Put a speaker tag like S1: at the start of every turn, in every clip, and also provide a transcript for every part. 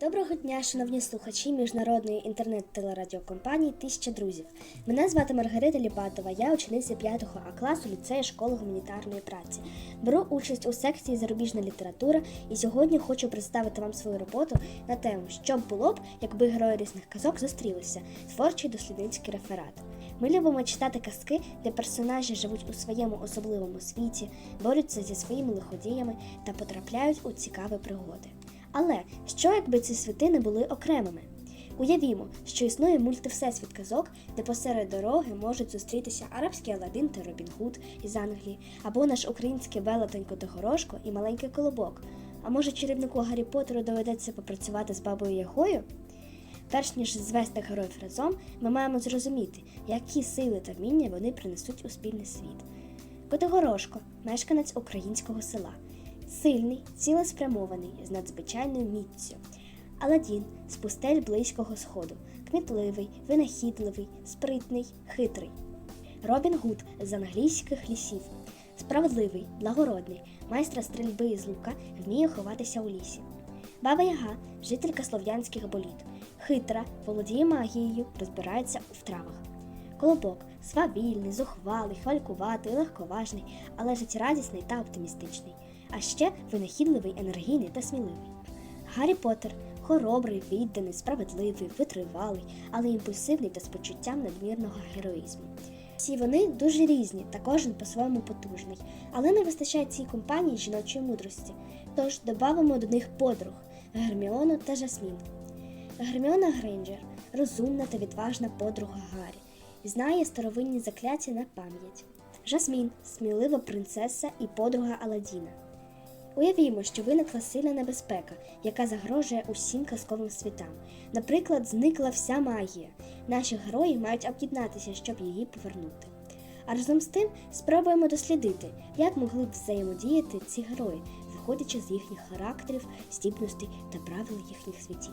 S1: Доброго дня, шановні слухачі міжнародної інтернет-телерадіокомпанії Тисяча друзів. Мене звати Маргарита Ліпатова, я учениця 5 А класу ліцею школи гуманітарної праці. Беру участь у секції зарубіжна література і сьогодні хочу представити вам свою роботу на тему, що б було б, якби герої різних казок зустрілися. Творчий дослідницький реферат. Ми любимо читати казки, де персонажі живуть у своєму особливому світі, борються зі своїми лиходіями та потрапляють у цікаві пригоди. Але що якби ці світи не були окремими? Уявімо, що існує мультивсесвіт казок, де посеред дороги можуть зустрітися арабський Аладдин та Робін Гуд із Англії, або наш український велетенько Догорошко і маленький колобок. А може чарівнику Гаррі Поттеру доведеться попрацювати з бабою Ягою? Перш ніж звести героїв разом, ми маємо зрозуміти, які сили та вміння вони принесуть у спільний світ. Котигорошко, мешканець українського села, сильний, цілеспрямований, з надзвичайною міццю. Аладдін з пустель близького сходу, кмітливий, винахідливий, спритний, хитрий. Робін Гуд з англійських лісів, справедливий, благородний, майстра стрільби з лука, вміє ховатися у лісі. Баба Яга, жителька слов'янських боліт, хитра, володіє магією, розбирається в травах. Колобок свавільний, зухвалий, хвалькуватий, легковажний, але життєрадісний та оптимістичний, а ще винахідливий, енергійний та сміливий. Гаррі Поттер хоробрий, відданий, справедливий, витривалий, але імпульсивний та з почуттям надмірного героїзму. Всі вони дуже різні та кожен по-своєму потужний, але не вистачає цій компанії жіночої мудрості. Тож додамо до них подруг Герміону та Жасмін. Герміона Грейнджер розумна та відважна подруга Гаррі, знає старовинні закляття на пам'ять. Жасмін смілива принцеса і подруга Аладдіна. Уявімо, що виникла сильна небезпека, яка загрожує усім казковим світам. Наприклад, зникла вся магія. Наші герої мають об'єднатися, щоб її повернути. А разом з тим спробуємо дослідити, як могли б взаємодіяти ці герої, виходячи з їхніх характерів, здібностей та правил їхніх світів.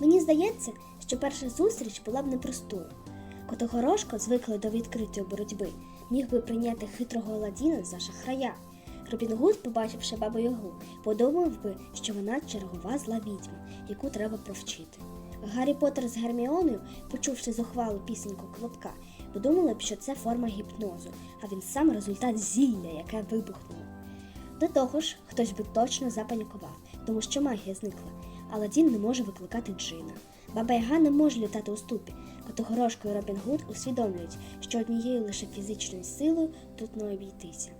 S1: Мені здається, що перша зустріч була б непростою. Котогорошко, звиклий до відкритої боротьби, міг би прийняти хитрого Аладдіна за шахрая. Робін Гуд, побачивши бабу Ягу, подумав би, що вона чергова зла відьма, яку треба провчити. Гаррі Поттер з Герміоною, почувши зухвалу пісеньку Колобка, подумали б, що це форма гіпнозу, а він сам результат зілля, яке вибухнуло. До того ж, хтось би точно запанікував, тому що магія зникла. Аладдін не може викликати джина. Баба Яга не може літати у ступі. Котогорошко і Робін Гуд усвідомлюють, що однією лише фізичною силою тут не обійтися.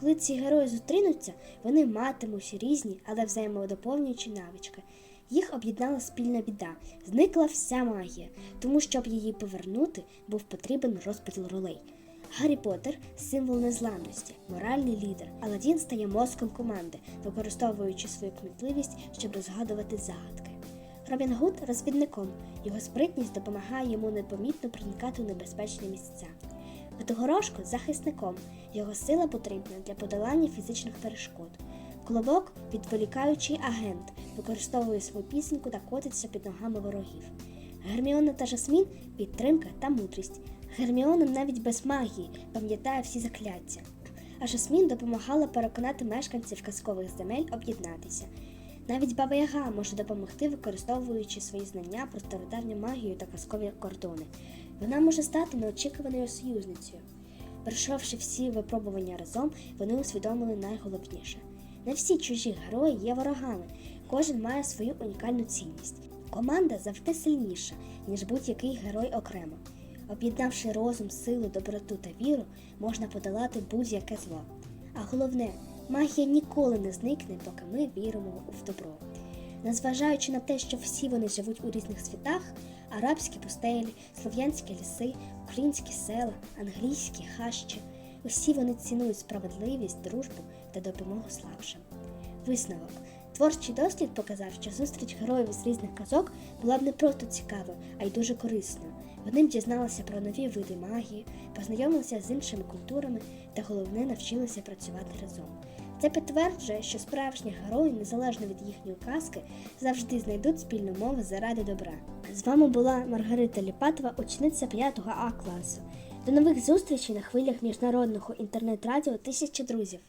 S1: Коли ці герої зустрінуться, вони матимуть різні, але взаємодоповнюючі навички. Їх об'єднала спільна біда, зникла вся магія, тому щоб її повернути, був потрібен розподіл ролей. Гаррі Поттер – символ незламності, моральний лідер. Аладдін стає мозком команди, використовуючи свою кмітливість, щоб розгадувати загадки. Робін Гуд – розвідником. Його спритність допомагає йому непомітно проникати у небезпечні місця. Котигорошко – захисником. Його сила потрібна для подолання фізичних перешкод. Колобок – відволікаючий агент, використовує свою пісеньку та котиться під ногами ворогів. Герміона та Жасмін підтримка та мудрість. Герміона навіть без магії пам'ятає всі закляття. А Жасмін допомагала переконати мешканців казкових земель об'єднатися. Навіть Баба Яга може допомогти, використовуючи свої знання про стародавню магію та казкові кордони. Вона може стати неочікуваною союзницею. Пройшовши всі випробування разом, вони усвідомили найголовніше. Не всі чужі герої є ворогами, кожен має свою унікальну цінність. Команда завжди сильніша, ніж будь-який герой окремо. Об'єднавши розум, силу, доброту та віру, можна подолати будь-яке зло. А головне, магія ніколи не зникне, поки ми віримо в добро. Незважаючи на те, що всі вони живуть у різних світах арабські пустелі, слов'янські ліси, українські села, англійські хащі, усі вони цінують справедливість, дружбу та допомогу слабшим. Висновок. Творчий дослід показав, що зустріч героїв з різних казок була б не просто цікавою, а й дуже корисною. Вони б дізналися про нові види магії, познайомилися з іншими культурами та головне навчилися працювати разом. Це підтверджує, що справжні герої, незалежно від їхньої казки, завжди знайдуть спільну мову заради добра. З вами була Маргарита Ліпатова, учениця 5 А класу. До нових зустрічей на хвилях міжнародного інтернет-радіо Тисяча друзів.